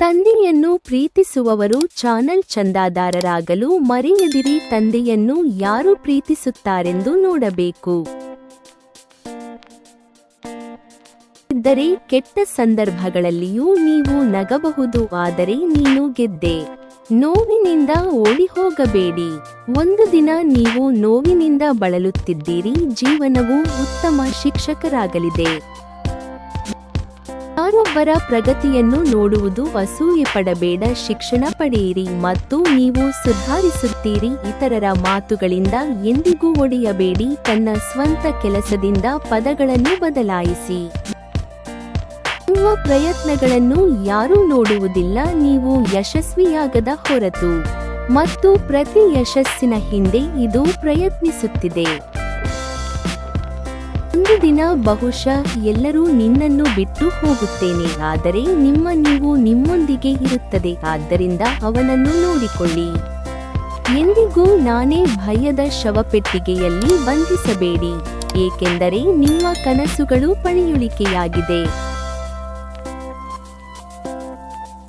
ತಂದೆಯನ್ನು ಪ್ರೀತಿಸುವವರು ಚಾನಲ್ ಚಂದಾದಾರರಾಗಲು ಮರೆಯದಿರಿ, ತಂದೆಯನ್ನು ಯಾರು ಪ್ರೀತಿಸುತ್ತಾರೆಂದು ನೋಡಬೇಕು. ಇದ್ದರೆ ಕೆಟ್ಟ ಸಂದರ್ಭಗಳಲ್ಲಿಯೂ ನೀವು ನಗಬಹುದು, ಆದರೆ ನೀನು ಗೆದ್ದೆ. ನೋವಿನಿಂದ ಓಡಿ ಹೋಗಬೇಡಿ ಒಂದು ದಿನ ನೀವು ನೋವಿನಿಂದ ಬಳಲುತ್ತಿದ್ದೀರಿ, ಜೀವನವು ಉತ್ತಮ ಶಿಕ್ಷಕರಾಗಲಿದೆ. ಯಾರೊಬ್ಬರ ಪ್ರಗತಿಯನ್ನು ನೋಡುವುದು ಅಸೂಯೆ ಪಡಬೇಡ, ಶಿಕ್ಷಣ ಪಡೆಯಿರಿ ಮತ್ತು ನೀವು ಸುಧಾರಿಸುತ್ತೀರಿ. ಇತರರ ಮಾತುಗಳಿಂದ ಎಂದಿಗೂ ಒಡೆಯಬೇಡಿ, ತನ್ನ ಸ್ವಂತ ಕೆಲಸದಿಂದ ಪದಗಳನ್ನು ಬದಲಾಯಿಸಿ. ನಿಮ್ಮ ಪ್ರಯತ್ನಗಳನ್ನು ಯಾರೂ ನೋಡುವುದಿಲ್ಲ, ನೀವು ಯಶಸ್ವಿಯಾಗದ ಹೊರತು. ಮತ್ತು ಪ್ರತಿ ಯಶಸ್ಸಿನ ಹಿಂದೆ ಇದು ಪ್ರಯತ್ನಿಸುತ್ತಿದೆ. ಒಂದು ದಿನ ಬಹುಶಃ ಎಲ್ಲರೂ ನಿನ್ನನ್ನು ಬಿಟ್ಟು ಹೋಗುತ್ತೇನೆ. ಆದರೆ ನಿಮ್ಮ ನೀವು ನಿಮ್ಮೊಂದಿಗೆ ಇರುತ್ತದೆ. ಆದ್ದರಿಂದ ಅವನನ್ನು ನೋಡಿಕೊಳ್ಳಿ. ಎಂದಿಗೂ ನಾನೇ ಭಯದ ಶವಪೆಟ್ಟಿಗೆಯಲ್ಲಿ ಬಂಧಿಸಬೇಡಿ. ಏಕೆಂದರೆ ನಿಮ್ಮ ಕನಸುಗಳು ಪಳೆಯುಳಿಕೆಯಾಗಿದೆ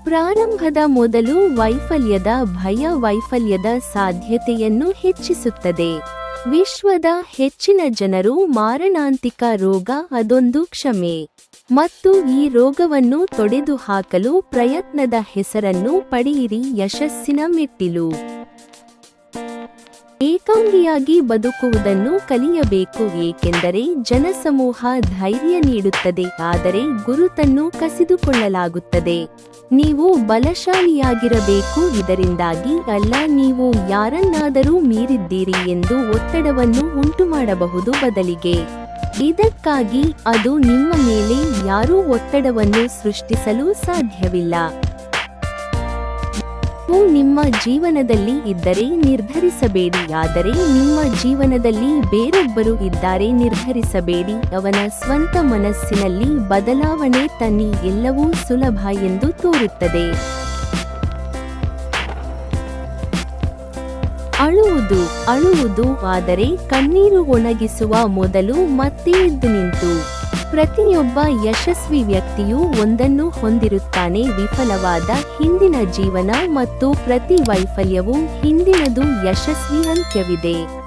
ಪ್ರಾರಂಭದ ಮೊದಲು ವೈಫಲ್ಯದ ಭಯ ವೈಫಲ್ಯದ ಸಾಧ್ಯತೆಯನ್ನು ಹೆಚ್ಚಿಸುತ್ತದೆ. ವಿಶ್ವದ ಹೆಚ್ಚಿನ ಜನರು ಮಾರಣಾಂತಿಕ ರೋಗ ಅದೊಂದು ಕ್ಷಮೆ. ಮತ್ತು ಈ ರೋಗವನ್ನು ತೊಡೆದುಹಾಕಲು ಪ್ರಯತ್ನದ ಹೆಸರನ್ನು ಪಡೆಯಿರಿ ಯಶಸ್ಸಿನ ಮೆಟ್ಟಿಲು. ಏಕಾಂಗಿಯಾಗಿ ಬದುಕುವುದನ್ನು ಕಲಿಯಬೇಕು, ಏಕೆಂದರೆ ಜನಸಮೂಹ ಧೈರ್ಯ ನೀಡುತ್ತದೆ, ಆದರೆ ಗುರುತನ್ನು ಕಸಿದುಕೊಳ್ಳಲಾಗುತ್ತದೆ. ನೀವು ಬಲಶಾಲಿಯಾಗಿರಬೇಕು, ಇದರಿಂದಾಗಿ ಅಲ್ಲ, ನೀವು ಯಾರನ್ನಾದರೂ ಮೀರಿದ್ದೀರಿ ಎಂದು ಒತ್ತಡವನ್ನು ಉಂಟುಮಾಡಬಹುದು ಬದಲಿಗೆ. ಇದಕ್ಕಾಗಿ ಅದು ನಿಮ್ಮ ಮೇಲೆ ಯಾರೂ ಒತ್ತಡವನ್ನು ಸೃಷ್ಟಿಸಲು ಸಾಧ್ಯವಿಲ್ಲ. ನೀವು ನಿಮ್ಮ ಜೀವನದಲ್ಲಿ ಇದ್ದರೆ ನಿರ್ಧರಿಸಬೇಡಿ, ಆದರೆ ನಿಮ್ಮ ಜೀವನದಲ್ಲಿ ಬೇರೊಬ್ಬರು ಇದ್ದಾರೆ ನಿರ್ಧರಿಸಬೇಡಿ. ಅವನ ಸ್ವಂತ ಮನಸ್ಸಿನಲ್ಲಿ ಬದಲಾವಣೆ ತನ್ನಿ, ಎಲ್ಲವೂ ಸುಲಭ ಎಂದು ತೋರುತ್ತದೆ. ಅಳುವುದು ಅಳುವುದು, ಆದರೆ ಕಣ್ಣೀರು ಒಣಗಿಸುವ ಮೊದಲು ಮತ್ತೆ ಎದ್ದು ನಿಂತು. ಪ್ರತಿಯೊಬ್ಬ ಯಶಸ್ವಿ ವ್ಯಕ್ತಿಯು ಒಂದನ್ನು ಹೊಂದಿರುತ್ತಾನೆ. ವಿಫಲವಾದ ಹಿಂದಿನ ಜೀವನ ಮತ್ತು ಪ್ರತಿ ವೈಫಲ್ಯವು ಹಿಂದಿನದು ಯಶಸ್ವಿ ಅಂತ್ಯವಿದೆ.